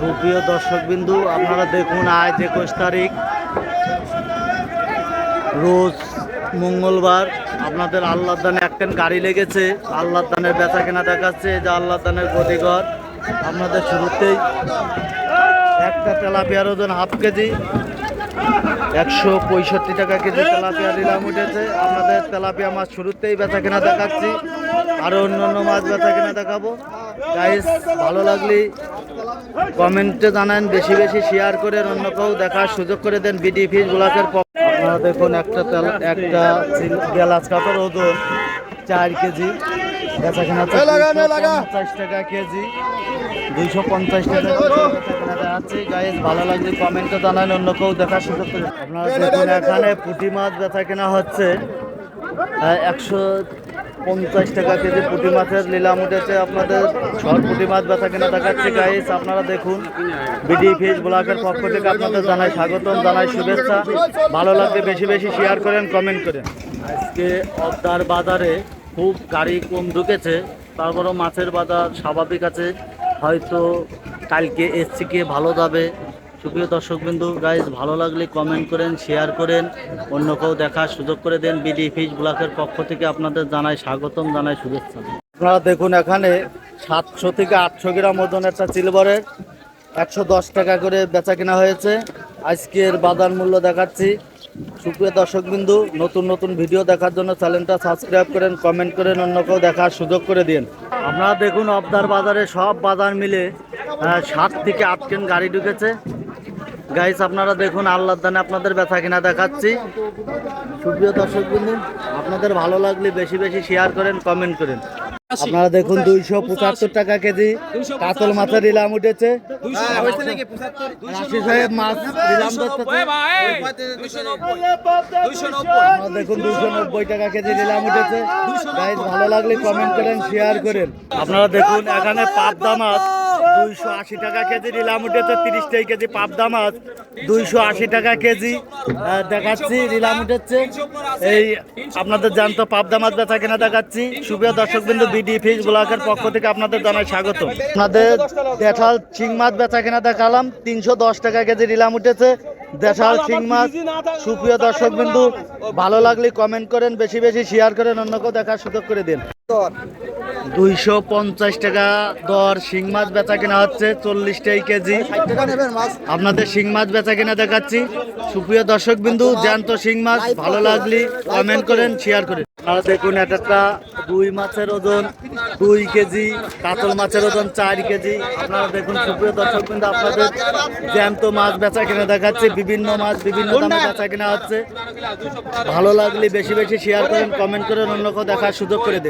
সুপ্রিয় দর্শকবিন্দু, আপনারা দেখুন আজ একুশ তারিখ, রোজ মঙ্গলবার। আপনাদের আল্লাহ দানে একখান গাড়ি লেগেছে আল্লাহ দানের বেচা কেনা দেখাচ্ছে যে আল্লাহ দানের গতিঘর আপনাদের শুরুতেই একটা তেলাপিয়ার ওজন হাফ কেজি, একশো পঁয়ষট্টি টাকা কেজি তেলাপিয়া নিলাম উঠেছে। আপনাদের তেলাপিয়া মাছ শুরুতেই বেচা কেনা দেখাচ্ছি আরও অন্য অন্য মাছ বেচা কেনা দেখাবো ভালো লাগলে কমেন্টে জানান বেশি বেশি শেয়ার করে অন্য কেউ দেখার সুযোগ করে দেন বিডি ফিস ব্লকের আপনারা দেখুন একটা তেল একটা গ্লাস কাপের ওজন চার কেজি পঞ্চাশ টাকা কেজি দুইশো পঞ্চাশ টাকা আছে। গাইজ ভালো লাগলে কমেন্টে জানান অন্য কেউ দেখার সুযোগ করে আপনারা দেখুন এখানে পুঁটি মাছ বেচা কেনা হচ্ছে একশো পঞ্চাশ টাকা কেজি পুঁটি মাছের নিলাম উঠেছে আপনাদের। ঝড় পুঁটি মাছ বেচা কেনা দেখাচ্ছে গাইজ আপনারা দেখুন। বিডি ফিস ব্লকের পক্ষ থেকে আপনাদের জানাই স্বাগতম, জানাই শুভেচ্ছা। ভালো লাগলে বেশি বেশি শেয়ার করেন কমেন্ট করেন। আজকে অবদার বাজারে খুব গাড়ি কম ঢুকেছে, তারপরও মাছের বাজার স্বাভাবিক আছে। হয়তো কালকে এসছি কে ভালো যাবে। সুপ্রিয় দর্শকবিন্দু গাইজ ভালো লাগলে কমেন্ট করেন শেয়ার করেন অন্য কেউ দেখার সুযোগ করে দেন। বিডি ফিস ব্লকের পক্ষ থেকে আপনাদের জানাই স্বাগতম, জানাই শুভেচ্ছা। আপনারা দেখুন এখানে সাতশো থেকে আটশো গ্রাম ওজন একটা সিলভারের একশো দশ টাকা করে বেচা কেনা হয়েছে। আজকের বাজার মূল্য দেখাচ্ছি। সুপ্রিয় দর্শকবিন্দু, নতুন নতুন ভিডিও দেখার জন্য চ্যানেলটা সাবস্ক্রাইব করেন কমেন্ট করেন অন্য কেউ দেখার সুযোগ করে দিন। আপনারা দেখুন, অবদার বাজারে সব বাজার মিলে সাত থেকে আট কেন গাড়ি ঢুকেছে। গাইস আপনারা দেখুন আল্লাহর দানে আপনাদের ব্যথা কিনা দেখাচ্ছি। সুপ্রিয় দর্শকবিন্দু আপনাদের ভালো লাগলে বেশি বেশি শেয়ার করেন কমেন্ট করেন। আপনারা দেখুন দুইশো পঁচাত্তর টাকা কেজি কাতল মাছের ইলাম উঠেছে। রাশি সাহেব মাছ ইলাম আপনারা দেখুন দুইশো নব্বই টাকা কেজি নিলাম উঠেছে। গাইজ ভালো লাগলে কমেন্ট করেন শেয়ার করেন। আপনারা দেখুন এখানে পাবদা মাছ দুইশো আশি টাকা কেজি নিলাম উঠেছে তিরিশ টাকা কেজি পাবদা মাছ। দুইশো আশি টাকা কেজি। দেখাচ্ছি, নিলাম উঠেছে এই আপনাদের জানতো পাবদা মাছ বেচা কেনা দেখাচ্ছি। সুপ্রিয় দর্শক বিন্দু বিডি ফিস ব্লকের পক্ষ থেকে আপনাদের জানাই স্বাগত। আপনাদের দেশাল চিং মাছ বেচা কেনা দেখালাম, তিনশো দশ টাকা কেজি নিলাম উঠেছে দেশাল চিং মাছ। সুপ্রিয় দর্শক বিন্দু ভালো লাগলে কমেন্ট করেন, বেশি বেশি শেয়ার করেন, অন্য কেউ দেখার সুযোগ করে দিন। দুইশো পঞ্চাশ টাকা দর শিং মাছ বেচা কেনা হচ্ছে চল্লিশ টাই কেজি। আপনাদের শিং মাছ বেচা কেনা দেখাচ্ছি। সুপ্রিয় দর্শক বিন্দু জ্যান্ত শিং মাছ, ভালো লাগলে কমেন্ট করেন শেয়ার করেন। আপনারা দেখুন একটা দুই মাছের ওজন দুই কেজি, কাতল মাছের ওজন চার কেজি। আপনারা দেখুন, সুপ্রিয় দর্শক বিন্দু আপনাদের জ্যান্ত মাছ বেচা কেনা দেখাচ্ছে, বিভিন্ন মাছ বিভিন্ন দামে বেচা কেনা হচ্ছে। ভালো লাগলে বেশি বেশি শেয়ার করেন কমেন্ট করেন, অন্য কেউ দেখার সুযোগ করে দেন।